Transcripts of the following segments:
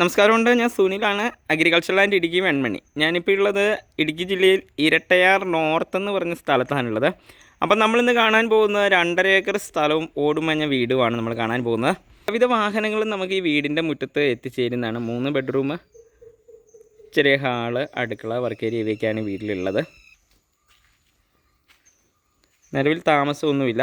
നമസ്കാരമുണ്ട് ഞാൻ സുനിലാണ് അഗ്രികൾച്ചർ ലാൻഡ് ഇടുക്കി വെൺമണി. ഞാനിപ്പോൾ ഉള്ളത് ഇടുക്കി ജില്ലയിൽ ഇരട്ടയാർ നോർത്ത് എന്ന് പറഞ്ഞ സ്ഥലത്താണുള്ളത് അപ്പം നമ്മളിന്ന് കാണാൻ പോകുന്നത് രണ്ടര ഏക്കർ സ്ഥലവും ഓടുമഞ്ഞ വീടുമാണ് നമ്മൾ കാണാൻ പോകുന്നത്. വിവിധ വാഹനങ്ങളും നമുക്ക് ഈ വീടിന്റെ മുറ്റത്ത് എത്തിച്ചേരുന്നതാണ്. മൂന്ന് ബെഡ്റൂം ചെറിയ ഹാൾ അടുക്കള വർക്ക് ഏരിയ ഇവയൊക്കെയാണ് വീട്ടിലുള്ളത്. നിലവിൽ താമസമൊന്നുമില്ല.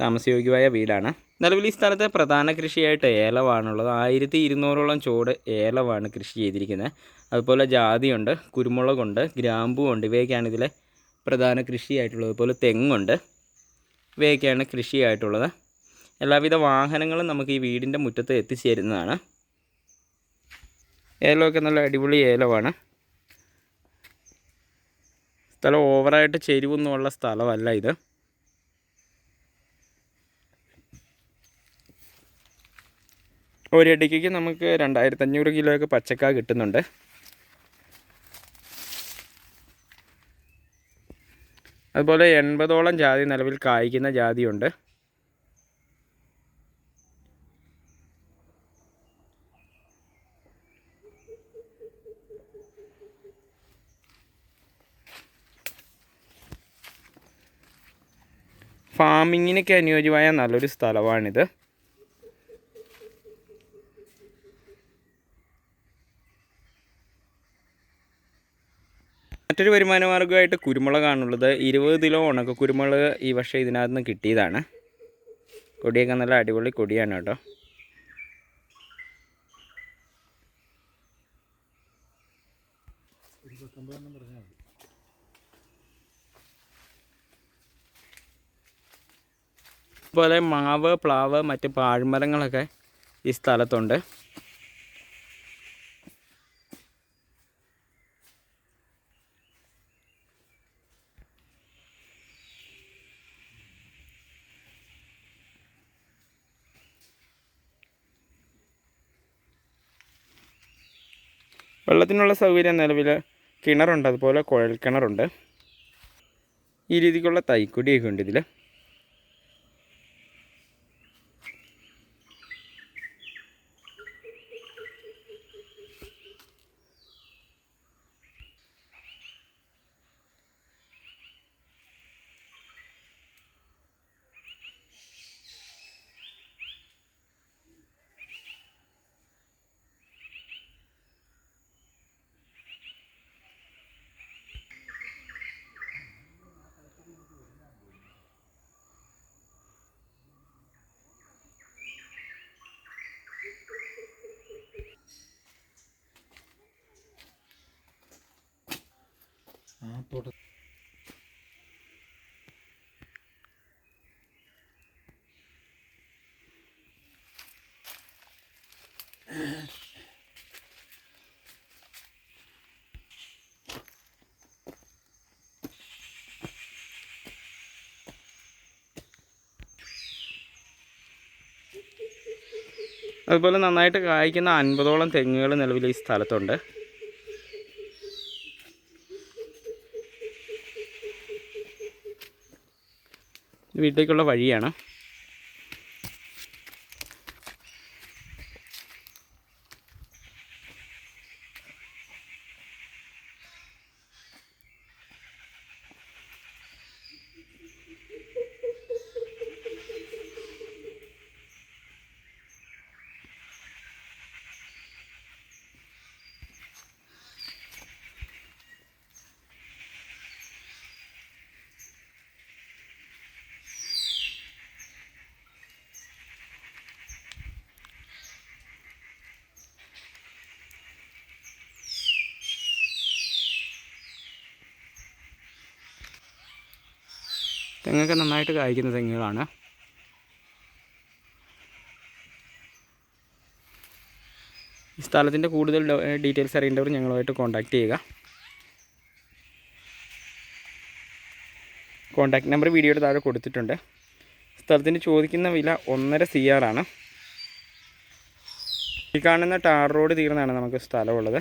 താമസയോഗ്യമായ വീടാണ്. നിലവിൽ ഈ സ്ഥലത്തെ പ്രധാന കൃഷിയായിട്ട് ഏലമാണുള്ളത് ആയിരത്തി ഇരുന്നൂറോളം ചോട് ഏലവാണ് കൃഷി ചെയ്തിരിക്കുന്നത് അതുപോലെ ജാതിയുണ്ട് കുരുമുളകുണ്ട് ഗ്രാമ്പുണ്ട് ഇവയൊക്കെയാണ് ഇതിലെ പ്രധാന കൃഷിയായിട്ടുള്ളത്. അതുപോലെ തെങ്ങുണ്ട്. ഇവയൊക്കെയാണ് കൃഷിയായിട്ടുള്ളത്. എല്ലാവിധ വാഹനങ്ങളും നമുക്ക് ഈ വീടിന്റെ മുറ്റത്ത് എത്തിച്ചേരുന്നതാണ്. ഏലമൊക്കെ നല്ല അടിപൊളി ഏലമാണ്. സ്ഥലം ഓവറായിട്ട് ചെരിവൊന്നുമുള്ള സ്ഥലമല്ല ഇത്. ഒരടിക്ക് നമുക്ക് രണ്ടായിരത്തി അഞ്ഞൂറ് കിലോയൊക്കെ പച്ചക്ക കിട്ടുന്നുണ്ട്. അതുപോലെ എൺപതോളം ജാതി നിലവിൽ കായ്ക്കുന്ന ജാതിയുണ്ട്. ഫാമിങ്ങിനൊക്കെ അനുയോജ്യമായ നല്ലൊരു സ്ഥലമാണിത്. മറ്റൊരു വരുമാന മാർഗമായിട്ട് കുരുമുളകാണുള്ളത്. ഇരുപത് കിലോ ഉണക്ക കുരുമുളക് ഈ വർഷം ഇതിനകത്ത് നിന്ന് കിട്ടിയതാണ്. കൊടിയൊക്കെ നല്ല അടിപൊളി കൊടിയാണ് കേട്ടോ. അതുപോലെ മാവ് പ്ലാവ് മറ്റ് പാഴ്മരങ്ങളൊക്കെ ഈ സ്ഥലത്തുണ്ട്. വെള്ളത്തിനുള്ള സൗകര്യം നിലവിൽ കിണറുണ്ട്. അതുപോലെ കുഴൽ കിണറുണ്ട് ഈ രീതിക്കുള്ള തൈക്കുടിയൊക്കെ ഉണ്ട് ഇതിൽ ആ അതുപോലെ നന്നായിട്ട് കായ്ക്കുന്ന അൻപതോളം തെങ്ങുകൾ നിലവിൽ ഈ സ്ഥലത്തുണ്ട്. വീട്ടിലേക്കുള്ള വഴിയാണ്. തെങ്ങൊക്കെ നന്നായിട്ട് കായ്ക്കുന്ന തെങ്ങുകളാണ്. ഈ സ്ഥലത്തിന്റെ കൂടുതൽ ഡീറ്റെയിൽസ് അറിയേണ്ടവർ ഞങ്ങളുമായിട്ട് കോൺടാക്റ്റ് ചെയ്യുക. കോൺടാക്ട് നമ്പർ വീഡിയോയുടെ താഴെ കൊടുത്തിട്ടുണ്ട്. സ്ഥലത്തിന് ചോദിക്കുന്ന വില ഒന്നര സി ആർ ആണ് ഈ കാണുന്ന ടാർ റോഡ് തീർന്നാണ് നമുക്ക് സ്ഥലമുള്ളത്.